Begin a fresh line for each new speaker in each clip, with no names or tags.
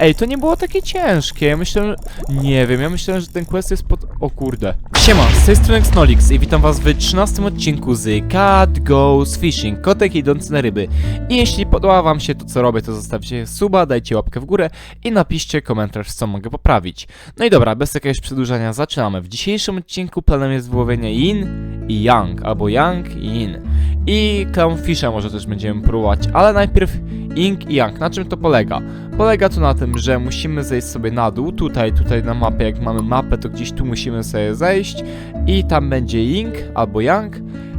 Ej, to nie było takie ciężkie. Ja myślałem. Nie wiem, ja myślałem, że ten quest jest pod... O kurde. Siema, z tej strony Xnolix i witam was w 13 odcinku z Cat Goes Fishing, kotek idący na ryby. I jeśli podoba wam się to, co robię, to zostawcie suba, dajcie łapkę w górę i napiszcie komentarz, co mogę poprawić. No i dobra, bez jakiegoś przedłużania zaczynamy. W dzisiejszym odcinku planem jest wyłowienie Yin i Yang, albo Yang i Yin. I Clownfisha może też będziemy próbować, ale najpierw Ying i Yang. Na czym to polega? Polega to na tym, że musimy zejść sobie na dół, tutaj, tutaj na mapie, jak mamy mapę, to gdzieś tu musimy sobie zejść i tam będzie Ying albo Yang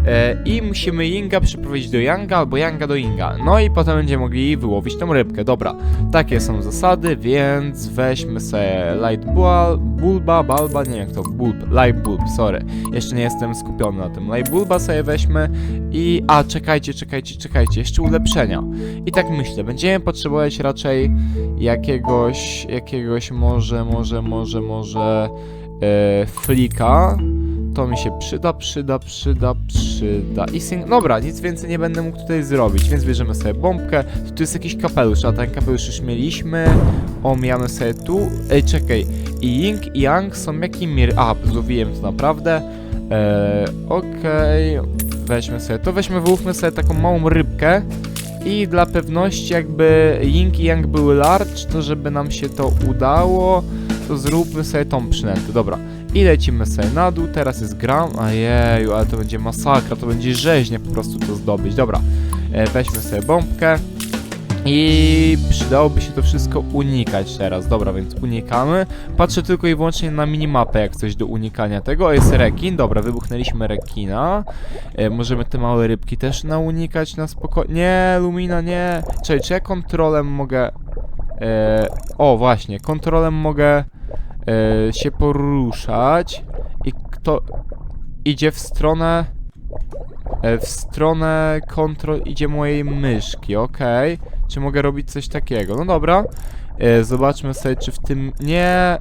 e, i musimy Yinga przyprowadzić do Yanga albo Yanga do Yinga. No i potem będziemy mogli wyłowić tą rybkę. Dobra, takie są zasady, więc weźmy sobie Light Ball, Bulba, Balba, nie jak to, Bulb, Light Bulb, sorry. Jeszcze nie jestem skupiony na tym. Light Bulba sobie weźmy i... A, czekajcie, czekajcie, czekajcie, jeszcze ulepszenia. I tak myślę, będziemy potrzebować raczej jakiegoś, jakiegoś może, może, może, może e, flika. To mi się przyda, przyda, przyda, przyda. I sing... Dobra, nic więcej nie będę mógł tutaj zrobić, więc bierzemy sobie bombkę. Tu jest jakiś kapelusz, a ten kapelusz już mieliśmy. Omijamy sobie tu. Ej, czekaj. I Ying i Yang są jakimi... A, złowiłem to naprawdę. Eee, okej. Weźmy sobie to, weźmy, wyłówmy sobie taką małą rybkę. I dla pewności jakby Ying i Yang były large, to żeby nam się to udało, to zróbmy sobie tą przynętę. Dobra. I lecimy sobie na dół, teraz jest gram. Ajeju, ale to będzie masakra, to będzie rzeźnie po prostu to zdobyć. Dobra, e, weźmy sobie bombkę. I przydałoby się to wszystko unikać teraz. Dobra, więc unikamy. Patrzę tylko i wyłącznie na minimapę, jak coś do unikania tego. O, jest rekin. Dobra, wybuchnęliśmy rekina. E, możemy te małe rybki też naunikać na spokojnie. Nie, Lumina, nie. Czekaj, czy ja kontrolem mogę... E, o, właśnie, kontrolem mogę e, się poruszać. I kto idzie w stronę... E, w stronę kontrol idzie mojej myszki, okej. Czy mogę robić coś takiego? No dobra. E, zobaczmy sobie, czy w tym... Nie...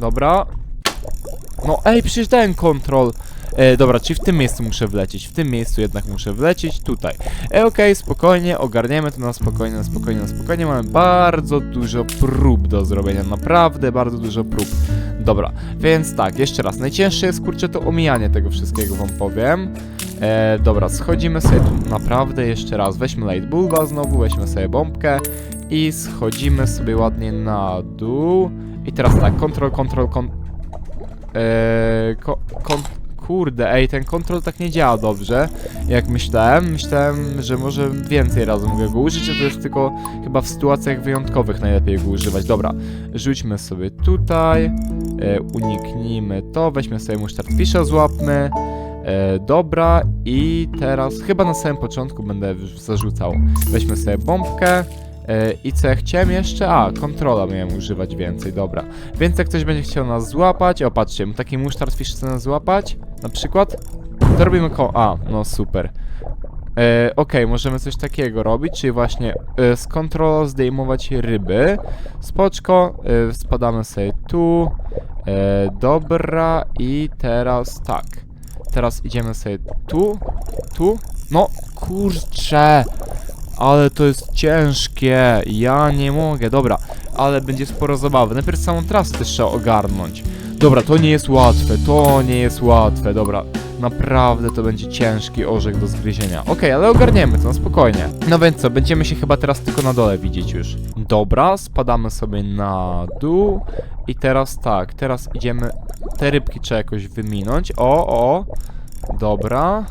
Dobra. No ej, przecież dałem kontrol. E, dobra, czyli w tym miejscu muszę wlecieć. W tym miejscu jednak muszę wlecieć, tutaj. E, okej, spokojnie, ogarniemy to na spokojnie, na spokojnie, na spokojnie. Mamy bardzo dużo prób do zrobienia, naprawdę bardzo dużo prób. Dobra, więc tak, jeszcze raz. Najcięższe jest, kurczę, to omijanie tego wszystkiego, wam powiem. E, dobra, schodzimy sobie tu naprawdę jeszcze raz. Weźmy Light Bulba znowu, weźmy sobie bombkę i schodzimy sobie ładnie na dół. I teraz tak, kontrol, kontrol, kon... Eee, ko. Kurde, ej, ten kontrol tak nie działa dobrze, jak myślałem. Myślałem, że może więcej razy mogę go użyć, a to jest tylko chyba w sytuacjach wyjątkowych najlepiej go używać. Dobra, rzućmy sobie tutaj, e, uniknijmy to, weźmy sobie musztardfisza, złapmy. E, dobra, i teraz chyba na samym początku będę zarzucał. Weźmy sobie bombkę. E, I co ja chciałem jeszcze? A, kontrola miałem używać więcej, dobra. Więc jak ktoś będzie chciał nas złapać, o patrzcie, taki musztardfish chce nas złapać, na przykład, to robimy ko... A, no super. E, Okej, możemy coś takiego robić, czyli właśnie e, z kontrolą zdejmować ryby. Spoczko, e, spadamy sobie tu. E, dobra, i teraz tak. Teraz idziemy sobie tu, tu. No, kurczę. Ale to jest ciężkie. Ja nie mogę. Dobra, ale będzie sporo zabawy. Najpierw samą trasę też trzeba ogarnąć. Dobra, to nie jest łatwe. To nie jest łatwe. Dobra, naprawdę to będzie ciężki orzech do zgryzienia. Okej, ale ogarniemy to na spokojnie. No więc co, będziemy się chyba teraz tylko na dole widzieć już. Dobra, spadamy sobie na dół. I teraz tak, teraz idziemy... Te rybki trzeba jakoś wyminąć. O, o. Dobra.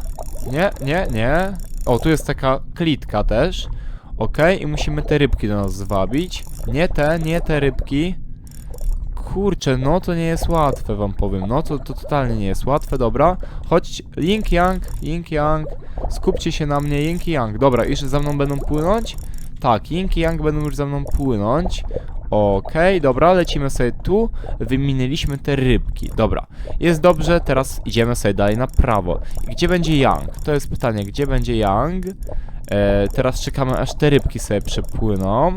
Nie, nie, nie. O, tu jest taka klitka też. Okej, i musimy te rybki do nas zwabić. Nie te, nie te rybki. Kurczę, no to nie jest łatwe, wam powiem. No to, to totalnie nie jest łatwe, dobra. Chodź, Ying Yang, Ying Yang. Skupcie się na mnie, Ying Yang. Dobra, już za mną będą płynąć? Tak, Ying Yang będą już za mną płynąć. Okej, dobra, lecimy sobie tu. Wyminęliśmy te rybki. Dobra, jest dobrze, teraz idziemy sobie dalej na prawo. Gdzie będzie Yang? To jest pytanie, gdzie będzie Yang? E, teraz czekamy aż te rybki sobie przepłyną.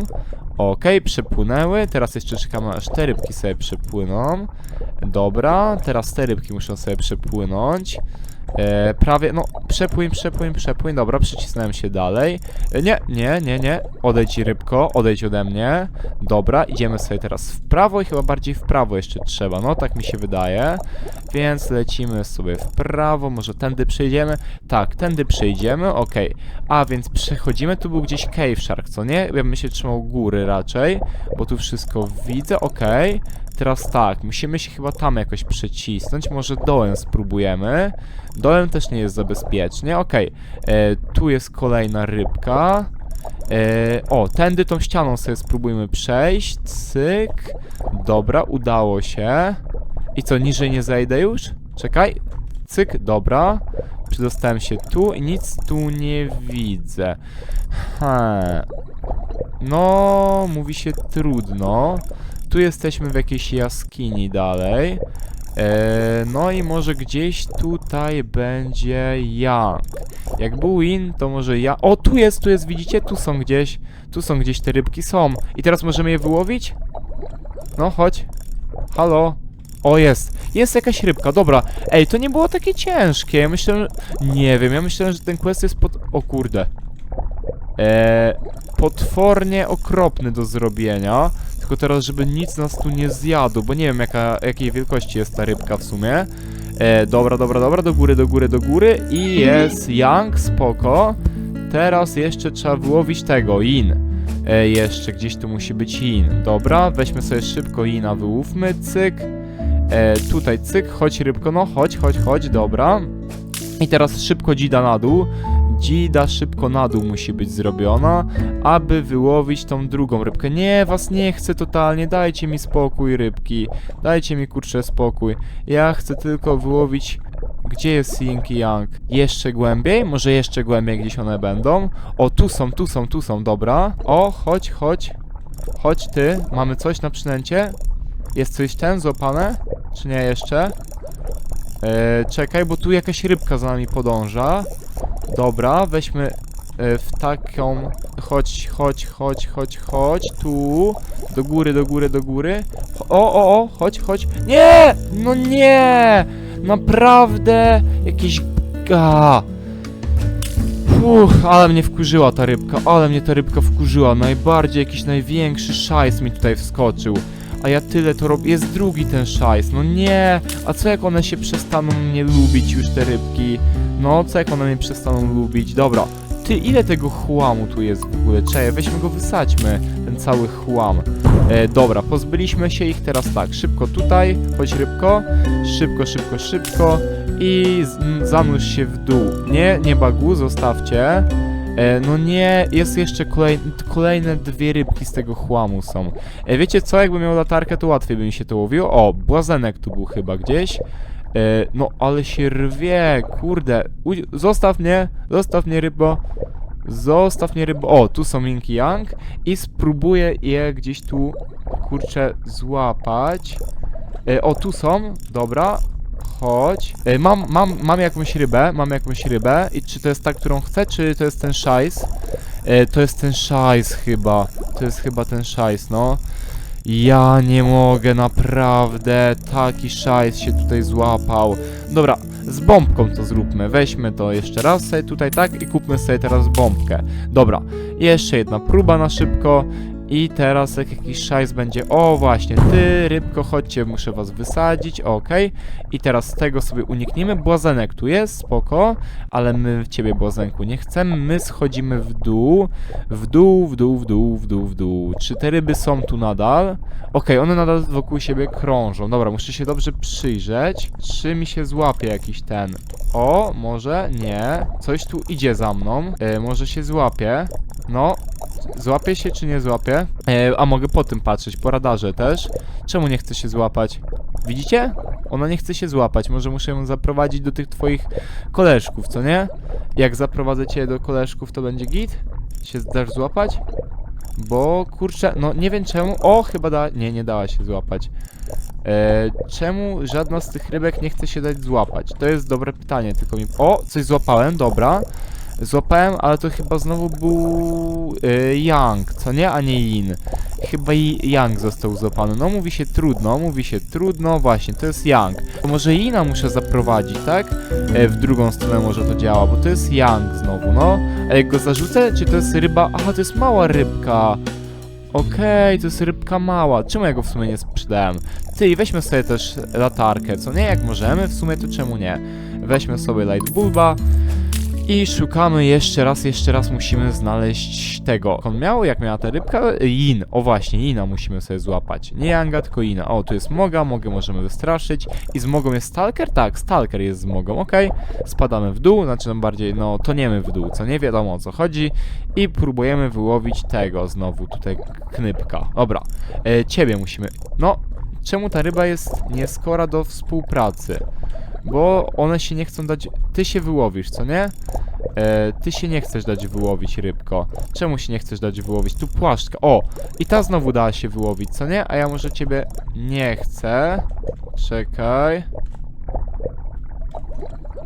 Okej, przepłynęły. Teraz jeszcze czekamy aż te rybki sobie przepłyną. Dobra, teraz te rybki muszą sobie przepłynąć. E, prawie, no, przepłyń, przepłyń, przepłyń, dobra, przycisnąłem się dalej. E, nie, nie, nie, nie, odejdź rybko, odejdź ode mnie. Dobra, idziemy sobie teraz w prawo i chyba bardziej w prawo jeszcze trzeba, no, tak mi się wydaje. Więc lecimy sobie w prawo, może tędy przejdziemy. Tak, tędy przejdziemy, okej. A, więc przechodzimy, tu był gdzieś Cave Shark, co nie? Ja bym się trzymał góry raczej, bo tu wszystko widzę, okej. Teraz tak, musimy się chyba tam jakoś przecisnąć, może dołem spróbujemy. Dołem też nie jest za bezpiecznie, okej. E, Tu jest kolejna rybka. E, o, tędy tą ścianą sobie spróbujmy przejść, cyk. Dobra, udało się. I co, niżej nie zejdę już? Czekaj. Cyk, dobra. Przedostałem się tu i nic tu nie widzę. Hmm. No, mówi się trudno. Tu jesteśmy w jakiejś jaskini dalej. E, no i może gdzieś tutaj będzie Yang. Jak był Win, to może ja... O, tu jest, tu jest, widzicie? Tu są gdzieś. Tu są gdzieś te rybki, są. I teraz możemy je wyłowić? No, chodź. Halo? O, jest. Jest jakaś rybka, dobra. Ej, to nie było takie ciężkie. Ja myślałem. Nie wiem, ja myślałem, że ten quest jest pod... O kurde. Eee, potwornie okropny do zrobienia. Tylko teraz, żeby nic nas tu nie zjadł, bo nie wiem jaka, jakiej wielkości jest ta rybka w sumie. E, dobra, dobra, dobra, do góry, do góry, do góry i jest Yang, spoko. Teraz jeszcze trzeba wyłowić tego, In. E, jeszcze gdzieś tu musi być In. Dobra, weźmy sobie szybko Ina, wyłówmy, cyk. E, tutaj cyk, chodź rybko, no chodź, chodź, chodź, dobra. I teraz szybko dzida na dół. Dzida szybko na dół musi być zrobiona, aby wyłowić tą drugą rybkę. Nie, was nie chcę totalnie, dajcie mi spokój rybki. Dajcie mi kurczę spokój. Ja chcę tylko wyłowić... Gdzie jest Ying Yang? Jeszcze głębiej? Może jeszcze głębiej gdzieś one będą? O, tu są, tu są, tu są, dobra. O, chodź, chodź. Chodź ty, mamy coś na przynęcie? Jest coś ten złapane? Czy nie jeszcze? Eee, czekaj, bo tu jakaś rybka za nami podąża. Dobra, weźmy e, w taką... Chodź, chodź, chodź, chodź, chodź, tu. Do góry, do góry, do góry. O, o, o, chodź, chodź. Nie! No nie! Naprawdę! Jakieś... A. Uff, ale mnie wkurzyła ta rybka, ale mnie ta rybka wkurzyła. Najbardziej jakiś największy szajs mi tutaj wskoczył. A ja tyle to robię. Jest drugi ten szajs. No nie! A co jak one się przestaną mnie lubić już te rybki? No, co jak one mnie przestaną lubić? Dobra. Ty, ile tego chłamu tu jest w ogóle? Czekaj, weźmy go, wysadźmy. Ten cały chłam. E, dobra, pozbyliśmy się ich teraz tak. Szybko tutaj, chodź rybko. Szybko, szybko, szybko. I zanurz się w dół. Nie, nie bagu, zostawcie. E, no nie, jest jeszcze kolej, kolejne dwie rybki z tego chłamu są. E, wiecie co, jakbym miał latarkę, to łatwiej by mi się to łowiło. O, błazenek tu był chyba gdzieś. E, no, ale się rwie, kurde. Uj, zostaw mnie, zostaw mnie rybo. Zostaw mnie rybo. O, tu są i Yang. I spróbuję je gdzieś tu, kurczę, złapać. E, o, tu są, dobra. Chodź. E, mam, mam, mam jakąś rybę, mam jakąś rybę. I czy to jest ta, którą chcę, czy to jest ten szajs? E, to jest ten szajs chyba. To jest chyba ten szajs, no. Ja nie mogę, naprawdę. Taki szajs się tutaj złapał. Dobra, z bombką to zróbmy. Weźmy to jeszcze raz sobie tutaj, tak? I kupmy sobie teraz bombkę. Dobra, jeszcze jedna próba na szybko. I teraz jak jakiś szajs będzie, o właśnie, ty rybko, chodźcie, muszę was wysadzić, okej. I teraz tego sobie unikniemy, błazenek tu jest, spoko, ale my ciebie błazenku nie chcemy, my schodzimy w dół, w dół, w dół, w dół, w dół, w dół. Czy te ryby są tu nadal? Okej, one nadal wokół siebie krążą, dobra, muszę się dobrze przyjrzeć, czy mi się złapie jakiś ten, o, może, nie, coś tu idzie za mną, e, może się złapie, no, Złapie się czy nie złapie? E, a mogę po tym patrzeć, po radarze też. Czemu nie chce się złapać? Widzicie? Ona nie chce się złapać. Może muszę ją zaprowadzić do tych twoich koleżków, co nie? Jak zaprowadzę cię do koleżków, to będzie git? Się dasz złapać? Bo kurczę, no nie wiem czemu. O, chyba da. Nie, nie dała się złapać. E, czemu żadna z tych rybek nie chce się dać złapać? To jest dobre pytanie, tylko mi. O, coś złapałem, dobra. Złapałem, ale to chyba znowu był y, Yang, co nie? A nie Yin. Chyba Yang został złapany. No mówi się trudno, mówi się trudno, właśnie, to jest Yang. To może Yina muszę zaprowadzić, tak? E, w drugą stronę może to działa, bo to jest Yang znowu, no. A jak go zarzucę, czy to jest ryba? Aha, to jest mała rybka. Okej, to jest rybka mała. Czemu ja go w sumie nie sprzedałem? Ty, weźmy sobie też latarkę, co nie? Jak możemy, w sumie to czemu nie? Weźmy sobie light bulba i szukamy jeszcze raz, jeszcze raz musimy znaleźć tego. On miał, jak miała ta rybka? Yin. O właśnie, Yina musimy sobie złapać. Nie Yanga, tylko Yina. O, tu jest Moga, Mogę możemy wystraszyć. I z Mogą jest Stalker? Tak, Stalker jest z Mogą, okej. Spadamy w dół, znaczy no bardziej, no toniemy w dół, co nie wiadomo o co chodzi. I próbujemy wyłowić tego znowu, tutaj knypka. Dobra, e, ciebie musimy... No, czemu ta ryba jest nieskora do współpracy? Bo one się nie chcą dać... Ty się wyłowisz, co nie? E, ty się nie chcesz dać wyłowić, rybko. Czemu się nie chcesz dać wyłowić? Tu płaszczka. O! I ta znowu dała się wyłowić, co nie? A ja może ciebie nie chcę. Czekaj.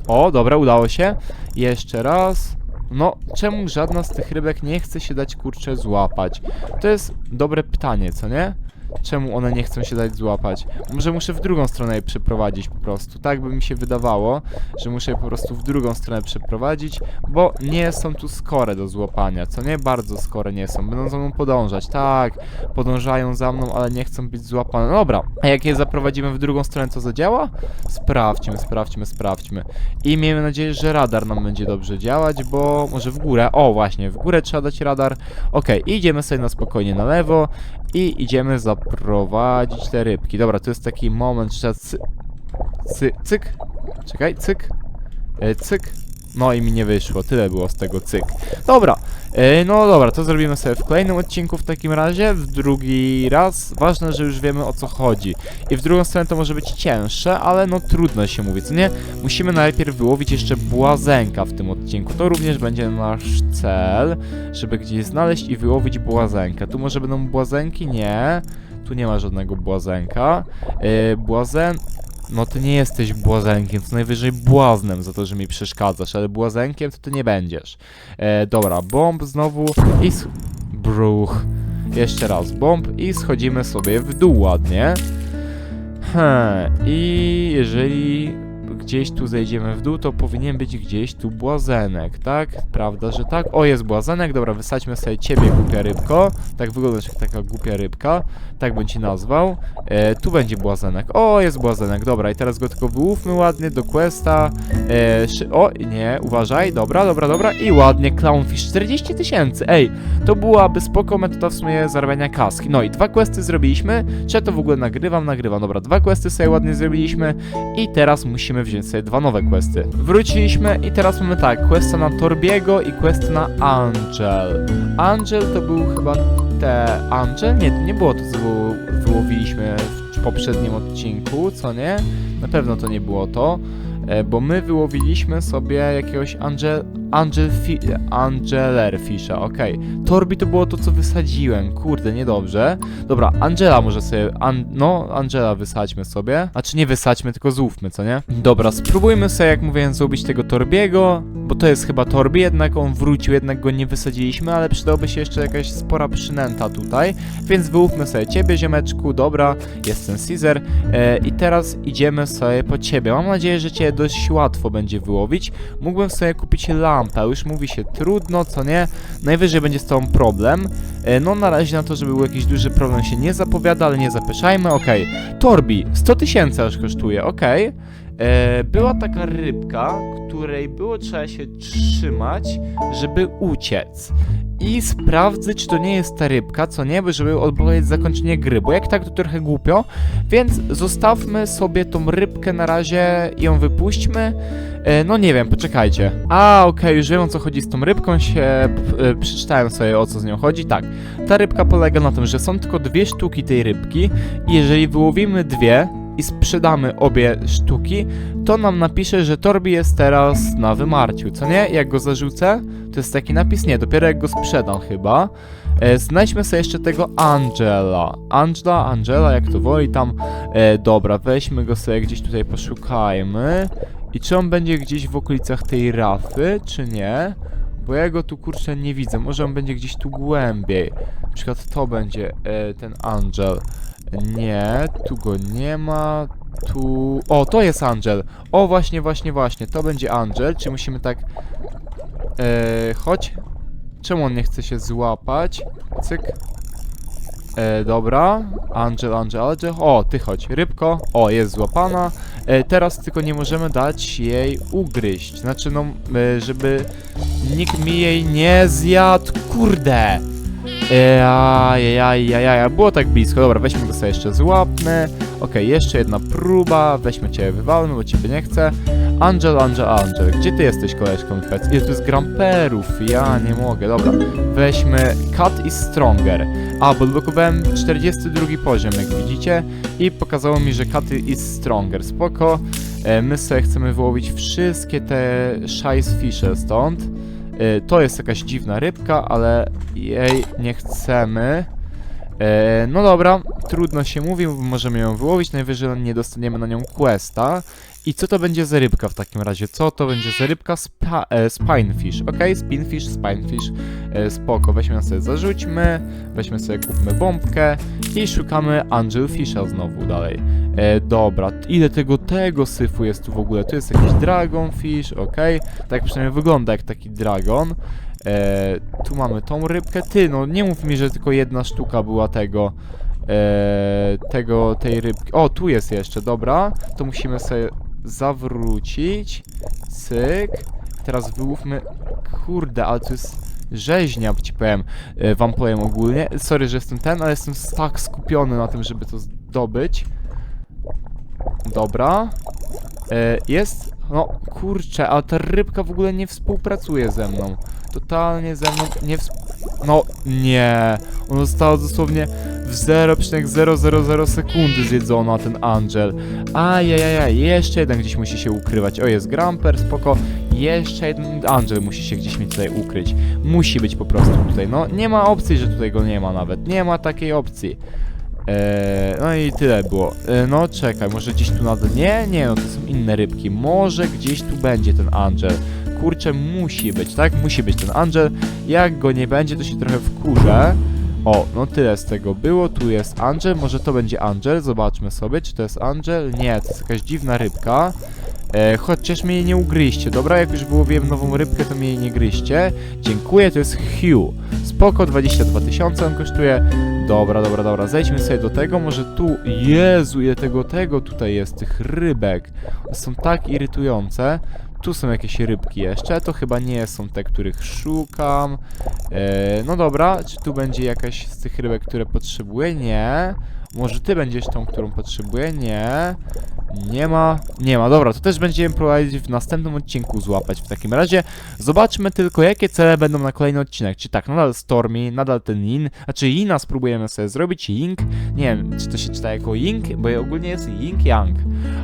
O, dobra, udało się. Jeszcze raz. No, czemu żadna z tych rybek nie chce się dać kurczę złapać? To jest dobre pytanie, co nie? Czemu one nie chcą się dać złapać? Może muszę w drugą stronę je przeprowadzić po prostu. Tak by mi się wydawało, że muszę je po prostu w drugą stronę przeprowadzić, bo nie są tu skore do złapania, co nie? Bardzo skore nie są. Będą za mną podążać. Tak, podążają za mną, ale nie chcą być złapane. No dobra, a jak je zaprowadzimy w drugą stronę, co zadziała? Sprawdźmy, sprawdźmy, sprawdźmy. I miejmy nadzieję, że radar nam będzie dobrze działać, bo może w górę. O, właśnie, w górę trzeba dać radar. Okej, idziemy sobie na spokojnie na lewo i idziemy zaprowadzić te rybki. Dobra, to jest taki moment, że cy... cy... cyk. Czekaj, cyk. E, cyk. No i mi nie wyszło, tyle było z tego cyk. Dobra, e, no dobra, to zrobimy sobie w kolejnym odcinku w takim razie, w drugi raz. Ważne, że już wiemy o co chodzi. I w drugą stronę to może być cięższe, ale no trudno się mówi, co nie? Musimy najpierw wyłowić jeszcze błazenka w tym odcinku. To również będzie nasz cel, żeby gdzieś znaleźć i wyłowić błazenkę. Tu może będą błazenki? Nie. Tu nie ma żadnego błazenka. Yy, błazen... No ty nie jesteś błazenkiem, to najwyżej błaznem za to, że mi przeszkadzasz, ale błazenkiem to ty nie będziesz. E, dobra, bomb znowu i... Bruch. Jeszcze raz bomb i schodzimy sobie w dół ładnie. He, i jeżeli gdzieś tu zejdziemy w dół, to powinien być gdzieś tu błazenek, tak? Prawda, że tak? O, jest błazenek, dobra, wysadźmy sobie ciebie, głupia rybko. Tak wyglądasz jak taka głupia rybka, tak bym ci nazwał. E, tu będzie błazenek. O, jest błazenek, dobra, i teraz go tylko wyłówmy ładnie do questa. E, o, nie, uważaj, dobra, dobra, dobra. I ładnie, clownfish, 40 tysięcy, ej, to byłaby spoko metoda w sumie zarabiania kaski. No i dwa questy zrobiliśmy, czy ja to w ogóle nagrywam? Nagrywam, dobra, dwa questy sobie ładnie zrobiliśmy i teraz musimy wziąć sobie dwa nowe questy. Wróciliśmy i teraz mamy tak, questa na Torbiego i quest na Angel. Angel to był chyba te... Angel? Nie, nie było to, co wyło- wyłowiliśmy w poprzednim odcinku, co nie? Na pewno to nie było to, bo my wyłowiliśmy sobie jakiegoś Angel... Angel fi... Angelerfisha, okej. Torbi to było to, co wysadziłem, kurde, niedobrze. Dobra, Angela może sobie, an, no, Angela wysadźmy sobie. Znaczy nie wysadźmy, tylko złówmy, co nie? Dobra, spróbujmy sobie, jak mówiłem, zrobić tego Torbiego, bo to jest chyba Torbi, jednak on wrócił, jednak go nie wysadziliśmy, ale przydałoby się jeszcze jakaś spora przynęta tutaj, więc wyłówmy sobie ciebie, ziomeczku, dobra, jest ten Caesar e, i teraz idziemy sobie po ciebie. Mam nadzieję, że cię dość łatwo będzie wyłowić. Mógłbym sobie kupić lampę, już mówi się trudno, co nie? Najwyżej będzie z tobą problem. E, no na razie na to, żeby był jakiś duży problem się nie zapowiada, ale nie zapeszajmy, okej. Torbi, 100 tysięcy aż kosztuje, okej. E, była taka rybka, której było trzeba się trzymać, żeby uciec. I sprawdzę, czy to nie jest ta rybka, co nie, by żeby odbywać zakończenie gry, bo jak tak to trochę głupio, więc zostawmy sobie tą rybkę na razie i ją wypuśćmy. E, no nie wiem, poczekajcie. A, okej, już wiem o co chodzi z tą rybką, się e, przeczytałem sobie o co z nią chodzi. Tak, ta rybka polega na tym, że są tylko dwie sztuki tej rybki i jeżeli wyłowimy dwie i sprzedamy obie sztuki, to nam napisze, że Torbi jest teraz na wymarciu, co nie? Jak go zarzucę, to jest taki napis, nie, dopiero jak go sprzedam chyba. E, znajdźmy sobie jeszcze tego Angela. Angela, Angela, jak to woli tam. E, dobra, weźmy go sobie gdzieś tutaj, poszukajmy. I czy on będzie gdzieś w okolicach tej rafy, czy nie? Bo ja go tu kurczę nie widzę. Może on będzie gdzieś tu głębiej. Na przykład to będzie e, ten Angel. Nie, tu go nie ma. Tu. O, to jest Angel. O, właśnie, właśnie, właśnie. To będzie Angel. Czy musimy tak. E, chodź. Czemu on nie chce się złapać? Cyk. E, dobra. Angel, Angel, Angel. O, ty chodź. Rybko. O, jest złapana. E, teraz tylko nie możemy dać jej ugryźć. Znaczy, no, e, żeby nikt mi jej nie zjadł. Kurde. Ajajajajaj, było tak blisko. Dobra, weźmy go sobie jeszcze złapmy. Okej, jeszcze jedna próba. Weźmy cię, wywalmy, bo ciebie nie chcę. Angel, Angel, Angel. Gdzie ty jesteś, koleżką? Ile tu jest gramperów? Ja nie mogę. Dobra, weźmy Cut is Stronger. A, bo blokowałem 42 poziom, jak widzicie. I pokazało mi, że Cut is Stronger. Spoko. E, my sobie chcemy wyłowić wszystkie te Shice Fishe stąd. E, to jest jakaś dziwna rybka, ale jej nie chcemy. E, no dobra, trudno się mówi, możemy ją wyłowić, najwyżej nie dostaniemy na nią questa. I co to będzie za rybka w takim razie? Co to będzie za rybka? Spa, e, spinefish, ok? Spinfish, spinefish, e, spoko, weźmy sobie zarzućmy, weźmy sobie, kupmy bombkę i szukamy angelfisha znowu dalej. E, dobra, ile tego, tego syfu jest tu w ogóle? Tu jest jakiś dragonfish, ok? Tak przynajmniej wygląda jak taki dragon. E, tu mamy tą rybkę. Ty, no nie mów mi, że tylko jedna sztuka była tego. E, tego, tej rybki. O, tu jest jeszcze, dobra. To musimy sobie zawrócić. Cyk. Teraz wyłówmy. Kurde, ale to jest rzeźnia, ci powiem. E, wam powiem ogólnie. Sorry, że jestem ten, ale jestem tak skupiony na tym, żeby to zdobyć. Dobra. E, jest. No kurczę, ale ta rybka w ogóle nie współpracuje ze mną. Totalnie ze mną nie współ... No nie. Ona została dosłownie w 0,000 sekundy zjedzona, ten Angel. Ajajajaj, jeszcze jeden gdzieś musi się ukrywać. O, jest Gramper, spoko. Jeszcze jeden Angel musi się gdzieś mi tutaj ukryć. Musi być po prostu tutaj. No, nie ma opcji, że tutaj go nie ma nawet. Nie ma takiej opcji. Eee, no i tyle było. Eee, no czekaj, może gdzieś tu na dole. Nie, nie, no to są inne rybki. Może gdzieś tu będzie ten Angel. Kurczę, musi być, tak? Musi być ten Angel. Jak go nie będzie, to się trochę wkurzę. O, no tyle z tego było. Tu jest Angel. Może to będzie Angel. Zobaczmy sobie, czy to jest Angel. Nie, to jest jakaś dziwna rybka. E, chociaż mnie nie ugryźcie, dobra? Jak już wyłowiłem nową rybkę, to mnie nie gryźcie. Dziękuję, to jest Hugh. Spoko, 22 tysiące on kosztuje. Dobra, dobra, dobra. Zejdźmy sobie do tego. Może tu. Jezu, ile tego, tego tutaj jest, tych rybek. Są tak irytujące. Tu są jakieś rybki jeszcze. To chyba nie są te, których szukam. E, no dobra, czy tu będzie jakaś z tych rybek, które potrzebuję? Nie. Może ty będziesz tą, którą potrzebuję? Nie. Nie ma. Nie ma. Dobra, to też będziemy próbować w następnym odcinku złapać. W takim razie zobaczmy tylko, jakie cele będą na kolejny odcinek. Czy tak, nadal Stormy, nadal ten Yin. Znaczy Yina spróbujemy sobie zrobić. Ying. Nie wiem, czy to się czyta jako Ying, bo ogólnie jest Ying Yang.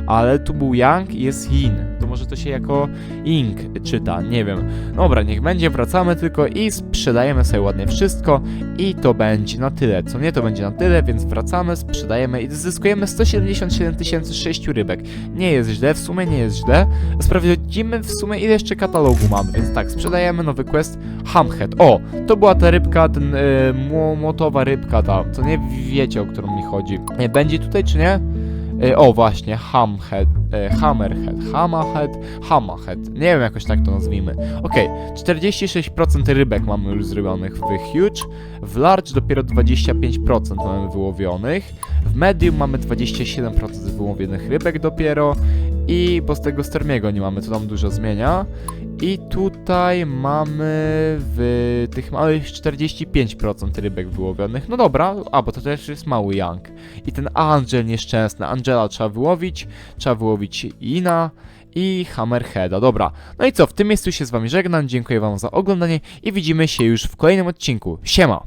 Ale tu był Yang i jest Yin. To może to się jako Ying czyta, nie wiem. Dobra, niech będzie, wracamy tylko i sprzedajemy sobie ładnie wszystko i to będzie na tyle. Co nie, to będzie na tyle, więc wracamy, sprzedajemy i zyskujemy 177 tysięcy sześciu rybek. Nie jest źle, w sumie nie jest źle. Sprawdzimy w sumie ile jeszcze katalogu mamy, więc tak, sprzedajemy nowy quest Hamhead. O, to była ta rybka, ten yy, młotowa rybka ta, co nie wiecie o którą mi chodzi. Nie, będzie tutaj czy nie? E, O, właśnie, Hamhead, e, Hammerhead, Hammerhead, Hammerhead. Nie wiem, jakoś tak to nazwijmy. Okej, 46% rybek mamy już zrobionych w Huge, w Large dopiero 25% mamy wyłowionych, w Medium mamy 27% wyłowionych rybek dopiero i bo z tego Stormiego nie mamy, to nam dużo zmienia. I tutaj mamy w tych małych 45% rybek wyłowionych. No dobra, a bo to też jest mały Young. I ten Angel nieszczęsny. Angela trzeba wyłowić, trzeba wyłowić Ina i Hammerheada. Dobra, no i co, w tym miejscu się z wami żegnam, dziękuję wam za oglądanie i widzimy się już w kolejnym odcinku. Siema!